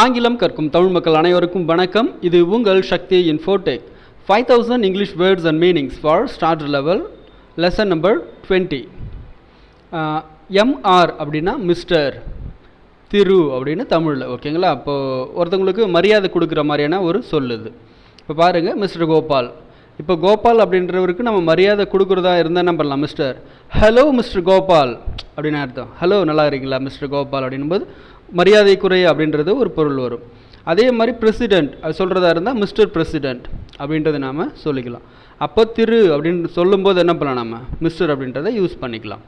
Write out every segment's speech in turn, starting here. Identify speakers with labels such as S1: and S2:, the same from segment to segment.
S1: ஆங்கிலம் கற்கும் தமிழ் மக்கள் அனைவருக்கும் வணக்கம். இது உங்கள் Sakthi infotech five thousand English words and meanings for starter level lesson number twenty MR அப்படின்னா மிஸ்டர் திரு அப்படின்னு தமிழில் ஓகேங்களா? அப்போது ஒருத்தவங்களுக்கு மரியாதை கொடுக்குற மாதிரியான ஒரு சொல்லுது. இப்போ பாருங்கள் மிஸ்டர் கோபால். இப்போ கோபால் அப்படின்றவருக்கு நம்ம மரியாதை கொடுக்குறதா இருந்தால் என்ன பண்ணலாம் மிஸ்டர் ஹலோ மிஸ்டர் கோபால். அப்படின்னு அர்த்தம். ஹலோ நல்லா இருக்கீங்களா மிஸ்டர் கோபால் அப்படின்னும் போது மரியாதைக்குறை அப்படின்றது ஒரு பொருள் வரும். அதே மாதிரி பிரசிடெண்ட் அது சொல்கிறதா இருந்தால் மிஸ்டர் பிரசிடெண்ட் அப்படின்றத நாம் சொல்லிக்கலாம். அப்போ திரு அப்படின்னு சொல்லும்போது என்ன பண்ணலாம் நம்ம மிஸ்டர் அப்படின்றத யூஸ் பண்ணிக்கலாம்.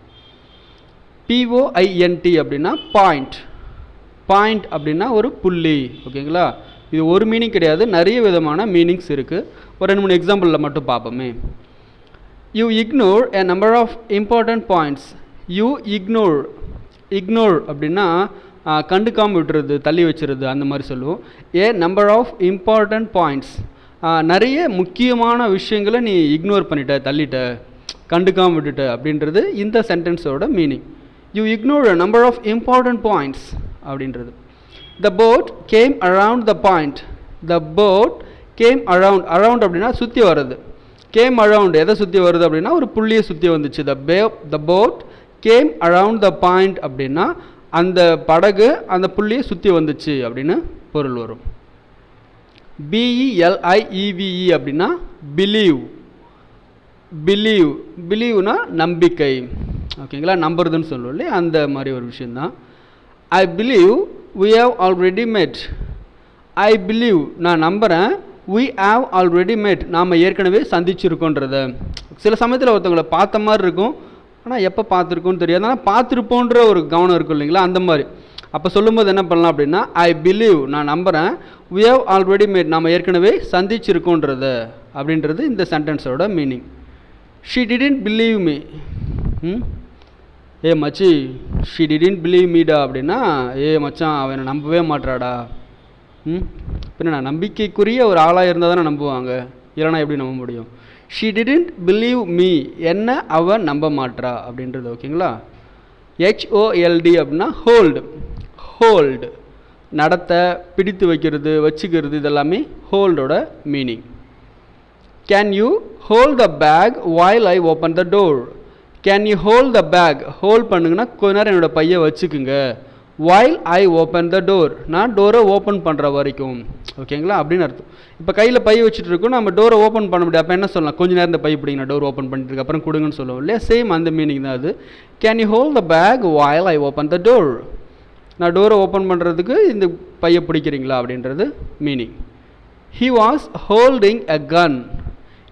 S1: பிஓஐஎன்டி அப்படின்னா பாயிண்ட் பாயிண்ட் அப்படின்னா ஒரு புள்ளி ஓகேங்களா? இது ஒரு மீனிங் கிடையாது. நிறைய விதமான மீனிங்ஸ் இருக்குது ஒரு ரெண்டு மூணு எக்ஸாம்பிளில் மட்டும் பார்ப்போமே. You ignore a number of important points you ignore ignore அப்படின்னா கண்டுக்காமல் விட்டுறது தள்ளி வச்சிருது அந்த மாதிரி சொல்லுவோம். A number of important points நிறைய முக்கியமான விஷயங்களை நீ இக்னோர் பண்ணிட்ட தள்ளிட்ட கண்டுக்காமல் விட்டுட்ட அப்படின்றது இந்த சென்டென்ஸோட meaning you ignore number of important points அப்படின்றது. The boat came around the point the boat came around around அப்படின்னா சுற்றி வர்றது. கேம் அரவுண்ட் எதை சுற்றி வருது அப்படின்னா ஒரு புள்ளியை சுற்றி வந்துச்சு. The bay the boat came around the point அப்படின்னா அந்த படகு அந்த புள்ளியை சுற்றி வந்துச்சு அப்படின்னு பொருள் வரும். பிஇஎல்ஐஇவிஇ அப்படின்னா பிலீவ் பிலீவ் பிலீவ்னா நம்பிக்கை. ஓகேங்களா? நம்புறதுன்னு சொல்லுவோம் இல்லையா? அந்த மாதிரி ஒரு விஷயந்தான் I believe we have already made I believe நான் நம்புகிறேன் வி ஹாவ் ஆல்ரெடி மேட் நாம் ஏற்கனவே சந்திச்சிருக்கோன்றத சில சமயத்தில் ஒருத்தவங்களை பார்த்த மாதிரி இருக்கும். ஆனால் எப்போ பார்த்துருக்கோன்னு தெரியாது. ஆனால் பார்த்துருப்போன்ற ஒரு கவனம் இருக்கும் இல்லைங்களா? அந்த மாதிரி. அப்போ சொல்லும்போது என்ன பண்ணலாம் அப்படின்னா ஐ பிலீவ் நான் நம்புகிறேன் வி ஹவ் ஆல்ரெடி மேட் நாம் ஏற்கனவே சந்திச்சிருக்கோன்றது அப்படின்றது இந்த சென்டென்ஸோட meaning she didn't believe me ம்? ஏ மச்சி ஷி டிடன்ட் பிலீவ் மீடா அப்படின்னா ஏ மச்சான் அவனை நம்பவே மாட்றாடா? ம்? பின்ன நான் நம்பிக்கைக்குரிய ஒரு ஆளாக இருந்தால் தானே நம்புவாங்க. இல்லைனா எப்படி நம்ப முடியும்? ஷி டிடன்ட் பிலீவ் மீ என்ன அவன் நம்ப மாட்றா? அப்படின்றது ஓகேங்களா? ஹெச்ஓஎல்டி அப்படின்னா ஹோல்டு ஹோல்டு நடத்த பிடித்து வைக்கிறது வச்சுக்கிறது இதெல்லாமே ஹோல்டோட meaning can you hold the bag while I open the door can you hold the bag hold பண்ணுங்கன்னா கொஞ்ச நேரம் என்னோட பையை வச்சுக்குங்க. வாயில் ஐ ஓப்பன் த டோர் நான் டோரை ஓப்பன் பண்ணுற வரைக்கும். ஓகேங்களா? அப்படின்னு அர்த்தம். இப்போ கையில் பை வச்சுட்டு இருக்கோம். நம்ம டோரை ஓப்பன் பண்ண முடியாது அப்போ என்ன சொல்லலாம்? கொஞ்ச நேரம் இந்த பை பிடிங்க. டோர் ஓப்பன் பண்ணிட்டு அப்புறம் கொடுங்கன்னு சொல்லுவோம் இல்லையா? சேம் அந்த மீனிங் தான் அது. Can you hold the bag while I open the door நான் டோரை ஓப்பன் பண்ணுறதுக்கு இந்த பையை பிடிக்கிறீங்களா? அப்படின்றது meaning he was holding a gun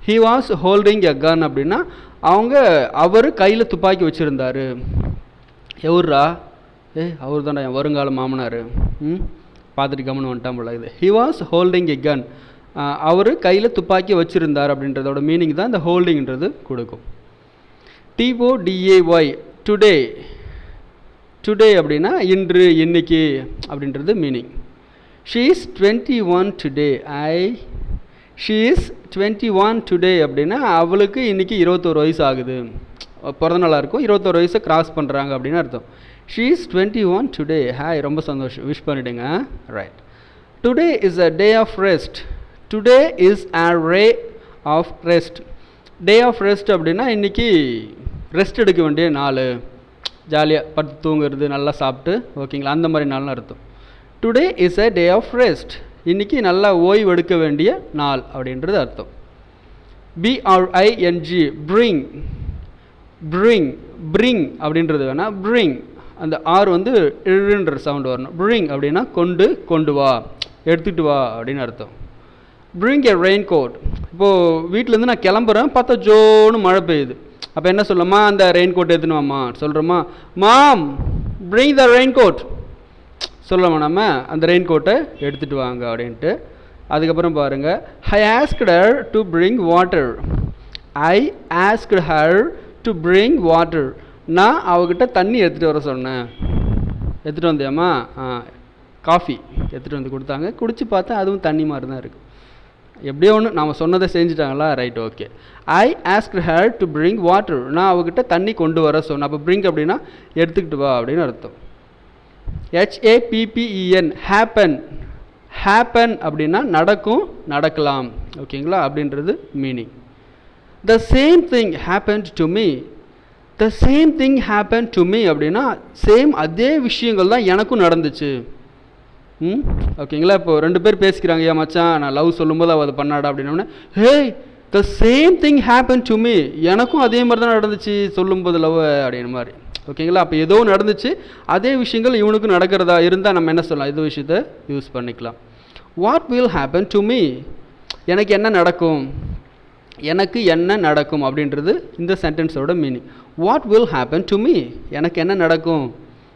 S1: he was holding a gun அப்படின்னா அவங்க அவர் கையில் துப்பாக்கி வச்சுருந்தாரு. எவர்ரா? ஏ அவர் தான்டா என் வருங்கால மாமனார். ம்? பார்த்துட்டு கம்முன்னு வந்துட்டான் போல இது he was holding a gun அவர் கையில் துப்பாக்கி வச்சுருந்தார் அப்படின்றதோட மீனிங் தான் இந்த ஹோல்டிங்கிறது கொடுக்கும். டிஓடிஏஒய் டுடே டுடே அப்படின்னா இன்று இன்னைக்கு அப்படின்றது meaning she is twenty one today I she is twenty one today அப்படின்னா அவளுக்கு இன்றைக்கி இருபத்தோரு வயசு ஆகுது. பிறந்தநாளாக இருக்கும். இருபத்தோரு வயசை கிராஸ் பண்ணுறாங்க அப்படின்னு அர்த்தம். She is twenty one today hi ரொம்ப சந்தோஷம். விஷ் பண்ணிவிடுங்க right today is a day of rest today is a day of rest day of rest அப்படின்னா இன்றைக்கி ரெஸ்ட் எடுக்க வேண்டிய நாள். ஜாலியாக படுத்து தூங்குறது நல்லா சாப்பிட்டு ஓகேங்களா? அந்த மாதிரி நாள்னு அர்த்தம். Today is a day of rest இன்றைக்கி நல்லா ஓய்வு எடுக்க வேண்டிய நாள் அப்படின்றது அர்த்தம். பிஆர்ஐஎன்ஜி பிரிங் பிரிங் பிரிங் அப்படின்றது வேணால் பிரிங் அந்த ஆர் வந்து இழுன்ற சவுண்ட் வரணும். ப்ரிங் அப்படின்னா கொண்டு கொண்டு வா எடுத்துகிட்டு வா அப்படின்னு அர்த்தம். ப்ரிங் எ ரெயின் கோட் இப்போது வீட்டிலேருந்து நான் கிளம்புறேன் பார்த்தா ஜோன்னு மழை பெய்யுது. அப்போ என்ன சொல்லலாமா அந்த ரெயின் கோட் எடுத்துனுவாம்மா சொல்கிறோமா mom bring the rain coat சொல்லலாமா நம்ம அந்த ரெயின் கோட்டை எடுத்துகிட்டு வாங்க அப்படின்ட்டு. அதுக்கப்புறம் பாருங்கள் I asked her to bring water I asked her to bring water நான் அவகிட்ட தண்ணி எடுத்துகிட்டு வர சொன்னேன். எடுத்துகிட்டு வந்தியாம்மா ஆ காஃபி எடுத்துகிட்டு வந்து கொடுத்தாங்க. குடிச்சு பார்த்தா அதுவும் தண்ணி மாதிரி தான் இருக்குது எப்படியோ ஒன்று நாம் சொன்னதை செஞ்சுட்டாங்களா? Right okay I ask her to bring water நான் அவகிட்ட தண்ணி கொண்டு வர சொன்னேன். அப்போ பிரிங்க் அப்படின்னா எடுத்துக்கிட்டு வா அப்படின்னு அர்த்தம். ஹெச்ஏபிபிஇஎன் ஹேப்பன் ஹேப்பன் அப்படின்னா நடக்கும் நடக்கலாம். ஓகேங்களா அப்படின்றது meaning the same thing happen to me the same thing happen to me அப்படின்னா சேம் அதே விஷயங்கள் தான் எனக்கும் நடந்துச்சு. ம்? ஓகேங்களா இப்போ ரெண்டு பேர் பேசிக்கிறாங்க ஏன் மச்சான் நான் லவ் சொல்லும்போது அவள் அதை பண்ணாடா அப்படின்னோடனே hey the same thing happen to me எனக்கும் அதே மாதிரி தான் நடந்துச்சு சொல்லும்போது லவ் அப்படின்ற மாதிரி. ஓகேங்களா அப்போ ஏதோ நடந்துச்சு. அதே விஷயங்கள் இவனுக்கும் நடக்கிறதா இருந்தால் நம்ம என்ன சொல்லலாம்? இது விஷயத்த யூஸ் பண்ணிக்கலாம். What will happen to me எனக்கு என்ன நடக்கும்? எனக்கு என்ன நடக்கும் அப்படின்றது இந்த சென்டென்ஸோட meaning what will happen to me எனக்கு என்ன நடக்கும்?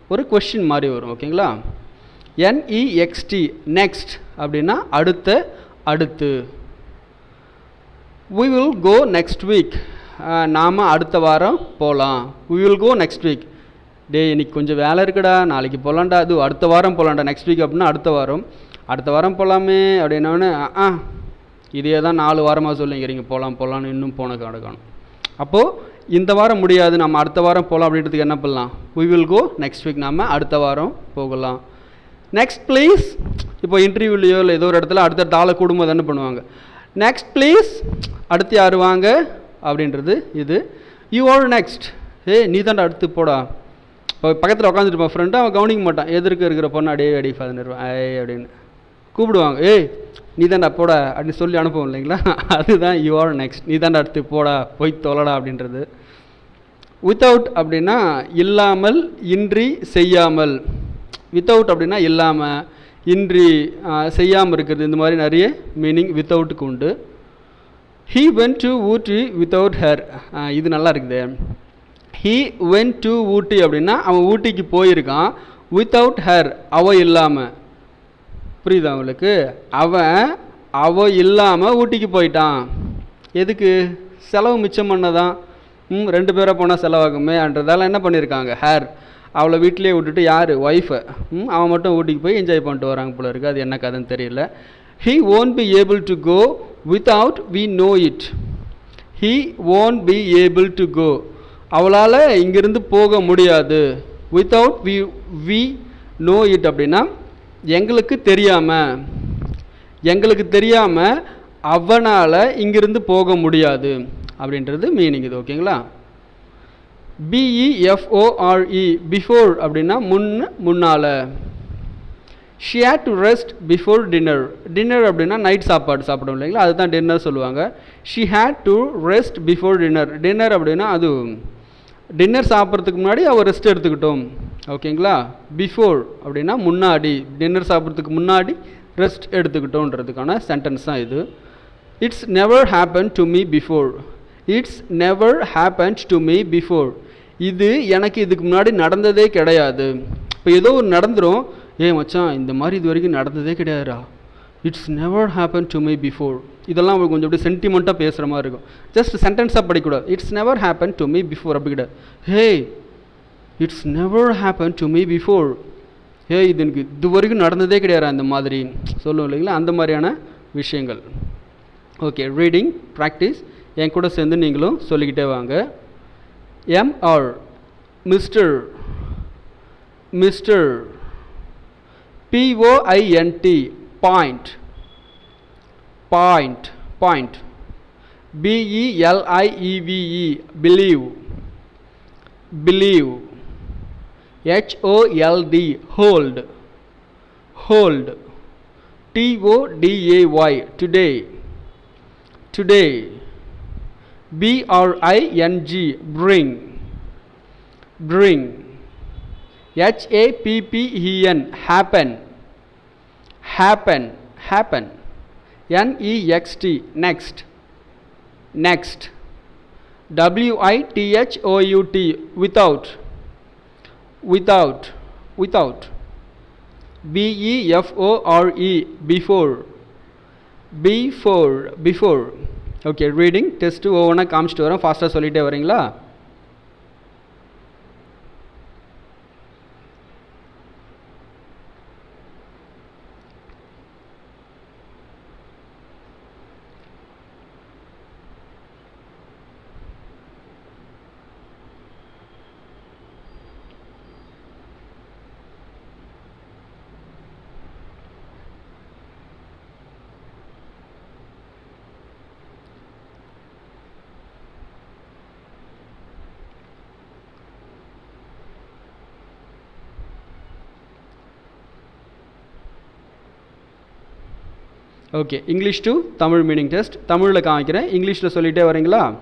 S1: ஒரு கொஷின் மாதிரி வரும் ஓகேங்களா என்இஎக்ஸ்டி நெக்ஸ்ட் அப்படின்னா அடுத்த அடுத்து. We will go next week நாம் அடுத்த வாரம் போகலாம் we will go next week டேய் இன்னைக்கு கொஞ்சம் வேலை இருக்குடா. நாளைக்கு போகலான்டா அது அடுத்த வாரம் போகலான்டா நெக்ஸ்ட் வீக் அப்படின்னா அடுத்த வாரம். அடுத்த வாரம் போகலாமே அப்படின்னோடனே ஆ. இதே தான் நாலு வாரமாக சொல்லிங்கிறீங்க போகலாம் போகலான்னு இன்னும் போன காணும். அப்போது இந்த வாரம் முடியாது நம்ம அடுத்த வாரம் போகலாம் அப்படின்றதுக்கு என்ன பண்ணலாம்? We will go next week நாம் அடுத்த வாரம் போகலாம். நெக்ஸ்ட் ப்ளீஸ் இப்போ இன்டர்வியூலையோ இல்லை ஏதோ ஒரு இடத்துல அடுத்த ஆளை கூடும்போது என்ன பண்ணுவாங்க? நெக்ஸ்ட் ப்ளீஸ் அடுத்து யார் வாங்க? அப்படின்றது இது. யூ ஆர் நெக்ஸ்ட் ஏ நீ தான்டா அடுத்து போடா. இப்போ பக்கத்தில் உட்காந்துருப்பான் ஃப்ரெண்டு அவன் கவனிக்க மாட்டான். எதிர்க்க இருக்கிற பொண்ணு அடியே அடி ஃபாதர் ஏ அப்படின்னு. கூப்பிடுவாங்க. ஏய் நீ தான்டா போடா அப்படின்னு சொல்லி அனுப்புவோம் இல்லைங்களா? அதுதான் யூ ஆர் நெக்ஸ்ட் நீ தான்டா அடுத்து போடா போய் தொழடா அப்படின்றது. வித்தவுட் அப்படின்னா இல்லாமல் இன்றி செய்யாமல். வித்தவுட் அப்படின்னா இல்லாமல் இன்றி செய்யாமல் இருக்கிறது. இந்த மாதிரி நிறைய மீனிங் வித்தவுட்டுக்கு உண்டு. He went to Ooty without her இது நல்லா இருக்குது. ஹீ வென் டு ஊட்டி அப்படின்னா அவன் ஊட்டிக்கு போயிருக்கான். வித்தவுட் ஹேர் அவ இல்லாமல் புரியுதா உங்களுக்கு? அவன் அவ இல்லாமல் ஊட்டிக்கு போயிட்டான். எதுக்கு? செலவு மிச்சம் பண்ணதான். ம் ரெண்டு பேரை போனால் செலவாகுமே என்றதால் என்ன பண்ணியிருக்காங்க ஹேர் அவளை வீட்டிலேயே விட்டுட்டு யார்? ஒய்ஃபை ம் அவன் மட்டும் ஊட்டிக்கு போய் என்ஜாய் பண்ணிட்டு வராங்க போல இருக்குது அது என்ன கதைன்னு தெரியல. He won't be able to go without we know it he won't be able to go அவளால் இங்கிருந்து போக முடியாது. Without we we know it அப்படின்னா எங்களுக்கு தெரியாமல் எங்களுக்கு தெரியாமல் அவனால் இங்கிருந்து போக முடியாது அப்படின்றது மீனிங் இது ஓகேங்களா பிஇஎஃப்ஓஆர்இ பிஃபோர் அப்படின்னா முன் முன்னால். She had to rest before dinner dinner அப்படின்னா நைட் சாப்பாடு சாப்பிடும் இல்லைங்களா? அதுதான் டின்னர் சொல்லுவாங்க. She had to rest before dinner dinner அப்படின்னா அது டின்னர் சாப்பிட்றதுக்கு முன்னாடி அவள் ரெஸ்ட் எடுத்துக்கிட்டோம். ஓகேங்களா? பிஃபோர் அப்படின்னா முன்னாடி டின்னர் சாப்பிட்றதுக்கு முன்னாடி ரெஸ்ட் எடுத்துக்கிட்டோன்றதுக்கான சென்டென்ஸ் தான் இது. It's never happen to me before it's never happened to me before இது எனக்கு இதுக்கு முன்னாடி நடந்ததே கிடையாது. இப்போ ஏதோ ஒரு நடந்துடும் ஏ மச்சான் இந்த மாதிரி இது வரைக்கும் நடந்ததே கிடையாதுரா it's never happen to me before இதெல்லாம் அவங்க கொஞ்சம் அப்படியே சென்டிமெண்ட்டாக பேசுகிற மாதிரி இருக்கும். ஜஸ்ட் சென்டென்ஸாக படிக்கூடாது. It's never happen to me before அப்படி கிடையாது. Hey it's never happen to me before ஏ இது எனக்கு இது வரைக்கும் நடந்ததே கிடையாது அந்த மாதிரி. சொல்லுவோம் இல்லைங்களா? அந்த மாதிரியான விஷயங்கள். ஓகே ரீடிங் ப்ராக்டிஸ் என் கூட சேர்ந்து நீங்களும் சொல்லிக்கிட்டே வாங்க. MR mister mister பிஓஐஎன்டி point point point பிஇஎல்ஐஇவிஇ believe believe H O L D hold. Hold. T O D A Y today. Today. B R I N G bring. Bring. H A P P E N happen. Happen. Happen. N E X T next. Next. W I T H O U T without without, without, without. B-E-F-O-R-E, before, before, before. Okay reading test ஒவ்வொன்றா காமிச்சிட்டு வரேன் ஃபாஸ்ட்டாக சொல்லிகிட்டே வரீங்களா okay English to Tamil meaning test தமிழில் காமிக்கிறேன். இங்கிலீஷில் சொல்லிகிட்டே வரீங்களா?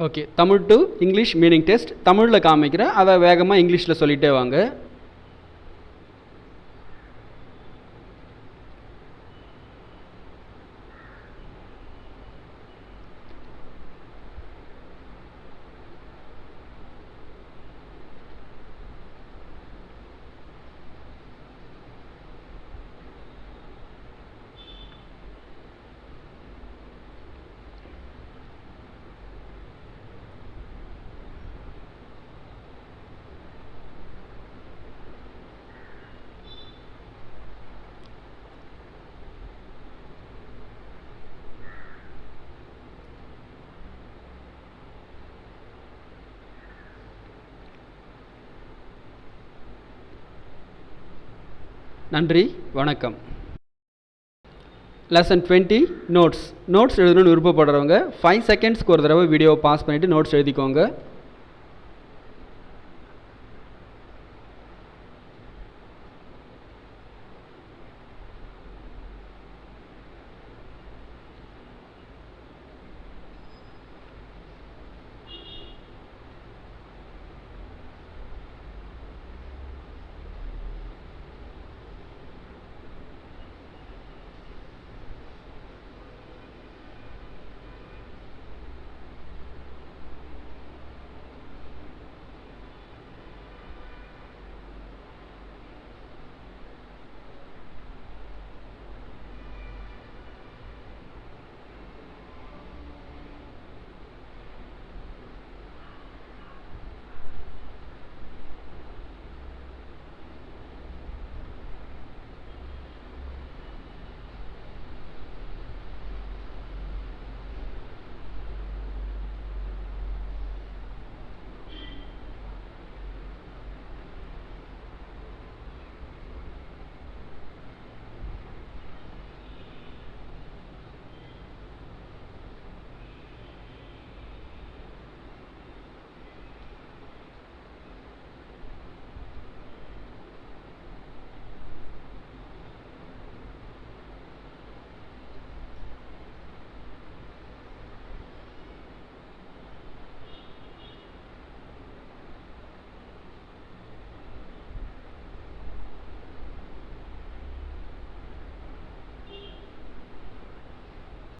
S1: Okay Tamil to English meaning test தமிழில் காமிக்கிறேன். அதை வேகமாக இங்கிலீஷில் சொல்லிகிட்டே வாங்க. நன்றி வணக்கம். லெசன் டுவெண்ட்டி நோட்ஸ் நோட்ஸ் எழுதணும்னு விருப்பப்படுறவங்க ஃபைவ் செகண்ட்ஸ்க்கு ஒரு தடவை வீடியோ பாஸ் பண்ணிவிட்டு நோட்ஸ் எழுதிக்கோங்க.